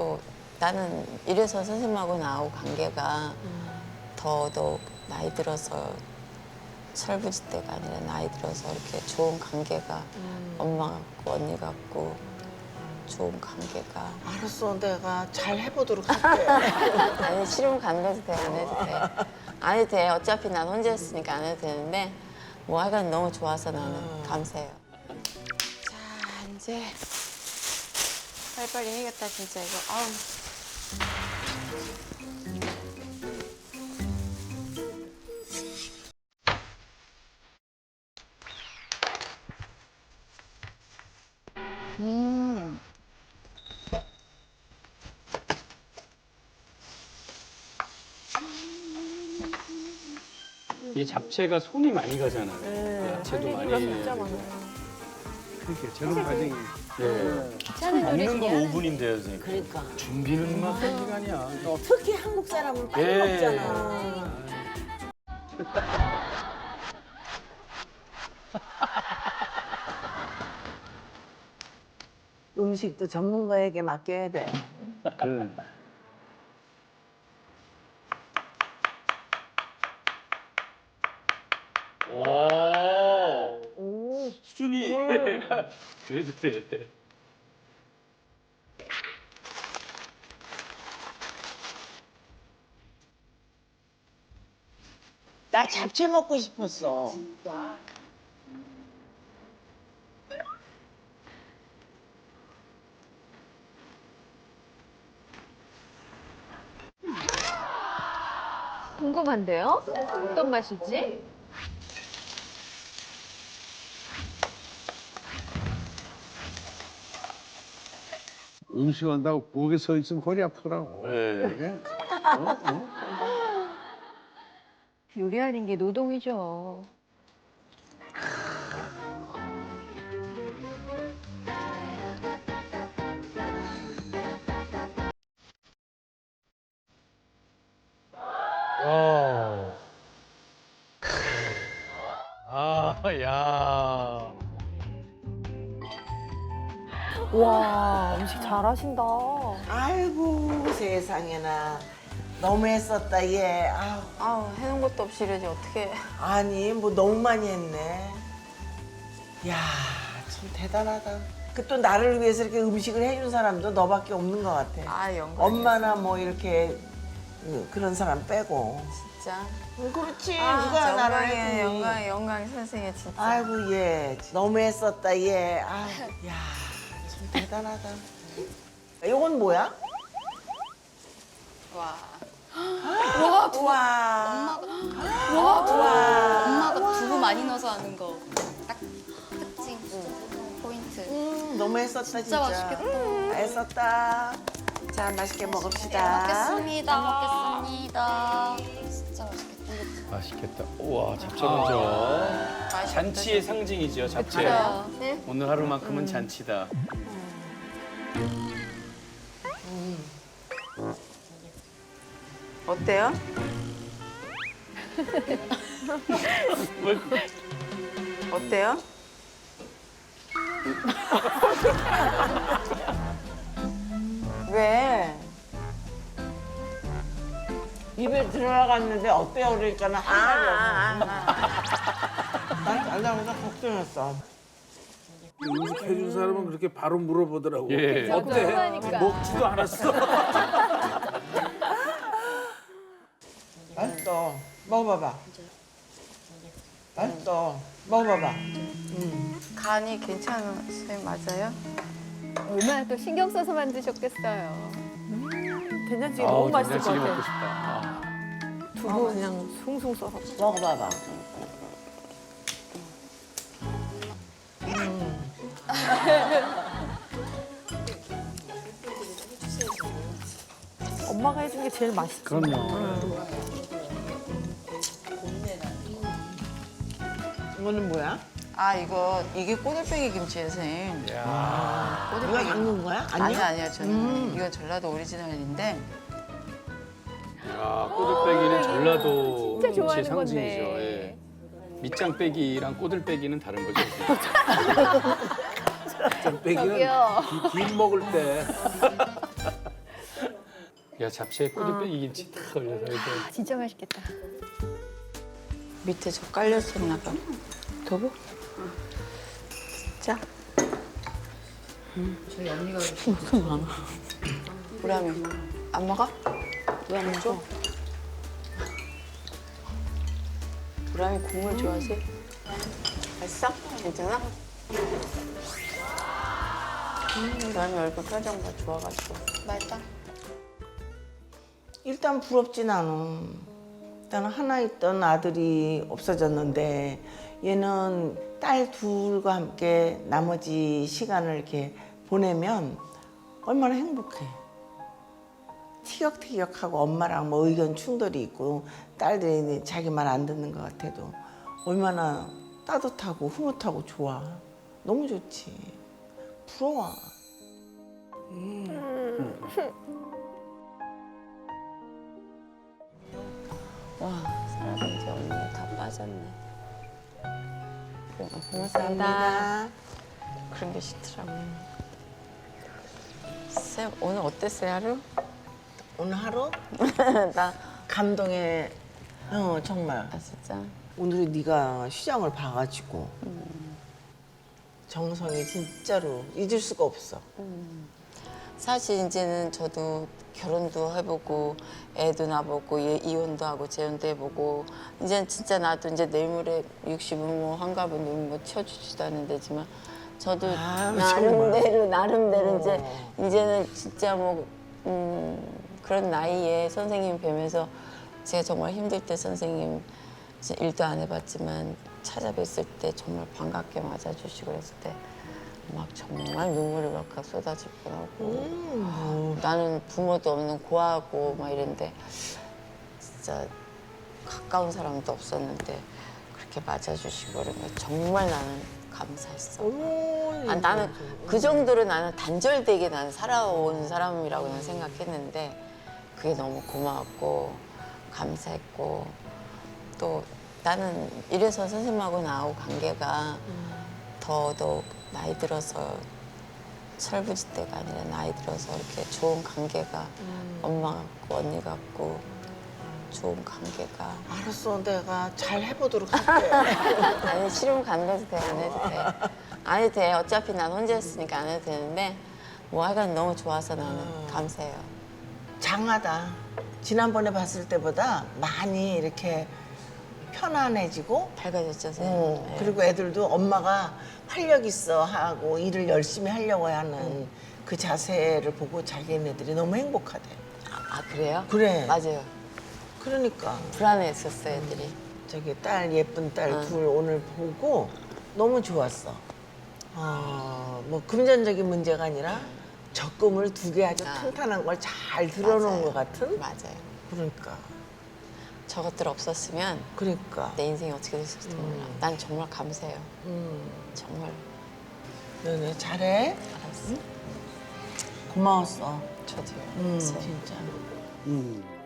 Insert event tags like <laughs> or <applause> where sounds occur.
또 나는 이래서 선생님하고 나하고 관계가 더더욱 나이 들어서 철부지 때가 아니라 나이 들어서 이렇게 좋은 관계가 엄마 같고 언니 같고 좋은 관계가 알았어, 내가 잘 해보도록 할게. <laughs> 아니 싫으면 감겨도 돼 안 해도 돼 안 해도 돼. 어차피 난 혼자였으니까 안 해도 되는데 뭐 하여간 너무 좋아서 나는 감사해요. 자 이제 빨리빨리 해야겠다 진짜 이거 아우 이 잡채가 손이 많이 가잖아요. 야채도 많이. 진짜 많아요. 그렇게 저런 과정이 네. 먹는 건 5분인데요, 선생님. 그러니까. 준비는 막한 시간이야. 또 특히 한국 사람은 빨리 예. 먹잖아. <laughs> 음식도 전문가에게 맡겨야 돼. 그 오. 그래도 돼. 나 잡채 먹고 싶었어. 궁금한데요? 어떤 맛일지? 음식 한다고 부엌에 서 있으면 허리 아프더라고. 네. 요리하는 게 노동이죠. 와. 아, 야. 와 음식 잘하신다. 아이고 세상에나 너무 했었다 얘. 아우, 아우 해놓은 것도 없이 이러지 어떻게 아니 뭐 너무 많이 했네. 야 참 대단하다. 그 또 나를 위해서 이렇게 음식을 해준 사람도 너밖에 없는 것 같아. 아 영광 엄마나 뭐 이렇게 그- 그런 사람 빼고. 진짜 음, 그렇지 아, 누가 나를 영광이에요 해주니. 영광 영광 선생님 진짜 아이고 얘 너무 했었다 얘. 아, <laughs> 야참 대단하다. 이건 뭐야? 와. 와, 와, 엄마가 두부 많이 넣어서 하는 거. 딱 특징 포인트. 음, 너무 했었다 진짜. 진짜. 맛있겠다. 음, 애썼다. 자 맛있게 잘 먹읍시다. 먹겠습니다. 먹겠습니다. 진짜 맛있겠다. 우와, 잡채 먼저. 잔치의 상징이죠, 잡채. 맞아요 오늘 하루만큼은 잔치다. 어때요? <laughs> 어때요? <laughs> 왜? 입에 들어갔는데 어때요? 그러니까 는 아, 한 아, 아, 난 달라고서 걱정했어. 음식 해준 사람은 그렇게 바로 물어보더라고. 예. 어때? 먹지도 않았어. <laughs> 맛있어. 먹어봐봐. 맛있어. 먹어봐봐. 아. 간이 괜찮으세요? 맞아요? 얼마나 또 신경 써서 만드셨겠어요. 된장찌개 아우, 너무 맛있을 것 된장찌개 같아. 먹고 싶다. 아. 두부 그냥 숭숭 썰어. 먹어봐봐. <laughs> 엄마가 해준 게 제일 맛있지. 그럼요. 이거는 뭐야? 아 이거 이게 꼬들빼기 김치예요 선생님 야. 이거 양는 거야? 아니요 아니야? 아니요 저는 이건 전라도 오리지널인데 야, 꼬들빼기는 전라도 진짜 좋아하는 상징이죠. 건데. 예. 밑장 빼기랑 꼬들빼기는 다른 거죠. 좀 빼기는 저기요. 김 먹을 때 야 잡채에 꼬들빼 이게 진짜 걸려서 이제 아, 진짜 맛있겠다. 밑에 저 깔렸었나 봐. 두부? 자. 저희 언니가 무슨 많아. 우리 하면 안 먹어? 왜 안? 우리 하면 국물 좋아하지? 맛있어? 괜찮아? 하면 얼굴 표정 봐 좋아가지고. 맛있다. 일단 부럽진 않아. 일단 하나 있던 아들이 없어졌는데 얘는 딸 둘과 함께 나머지 시간을 이렇게 보내면 얼마나 행복해. 티격태격하고 엄마랑 뭐 의견 충돌이 있고 딸들이 자기 말 안 듣는 것 같아도 얼마나 따뜻하고 흐뭇하고 좋아. 너무 좋지. 부러워. 와, 사라진 지 언니 다 빠졌네. 고맙습니다. 그런 게 싫더라고. 쌤, 오늘 어땠어요, 하루? 오늘 하루 <laughs> 나, 감동의 어 정말 아, 진짜. 오늘은 네가 시장을 봐가지고 정성이 진짜로 잊을 수가 없어. 사실 이제는 저도 결혼도 해보고 애도 낳아보고 예- 이혼도 하고 재혼도 해보고 이제는 진짜 나도 이제 내일 모레 60은 뭐 환갑은 누구 뭐 채워주지도 않는 데지만 저도 아유, 나름대로 나름대로 어. 이제 이제는 진짜 뭐 음, 그런 나이에 선생님 뵈면서 제가 정말 힘들 때 선생님 일도 안 해봤지만 찾아뵀을 때 정말 반갑게 맞아주시고 그랬을 때 막 정말 눈물이 왈칵 쏟아질 뻔하고 음, 뭐. 나는 부모도 없는 고아고 막 이랬는데 진짜 가까운 사람도 없었는데 그렇게 맞아주시고 그런 게 정말 나는 감사했어. 아, 나는 그 정도로 나는 단절되게 나는 살아온 사람이라고 는 생각했는데 그게 너무 고마웠고 감사했고 또 나는 이래서 선생님하고 나하고 관계가 더더욱 나이 들어서 철부지 때가 아니라 나이 들어서 이렇게 좋은 관계가 엄마 같고 언니 같고 좋은 관계가 알았어, 내가 잘 해보도록 할게. <laughs> 아니 싫으면 간다도 돼 안 해도 돼. 안 해도 돼. 어차피 난 혼자였으니까 안 해도 되는데 뭐 하여간 너무 좋아서 나는 감사해요. 장하다. 지난번에 봤을 때보다 많이 이렇게 편안해지고, 밝아졌죠, 쌤. 어, 네. 그리고 애들도 엄마가 활력 있어 하고 일을 열심히 하려고 하는 그 자세를 보고 자기네들이 너무 행복하대. 아, 아, 그래요? 그래. 맞아요. 그러니까 불안했었어요, 애들이. 저기 딸 예쁜 딸 응. 둘 오늘 보고 너무 좋았어. 어, 뭐 금전적인 문제가 아니라 적금을 두 개 아주 아. 탄탄한 걸 잘 들어놓은 맞아요. 것 같은. 맞아요. 그러니까, 저것들 없었으면 그러니까. 내 인생이 어떻게 됐을지도 몰라. 난 정말 감사해요. 음, 정말. 너네 잘해. 알았어. 고마웠어. 저도요. 음, 쌤. 진짜. 음.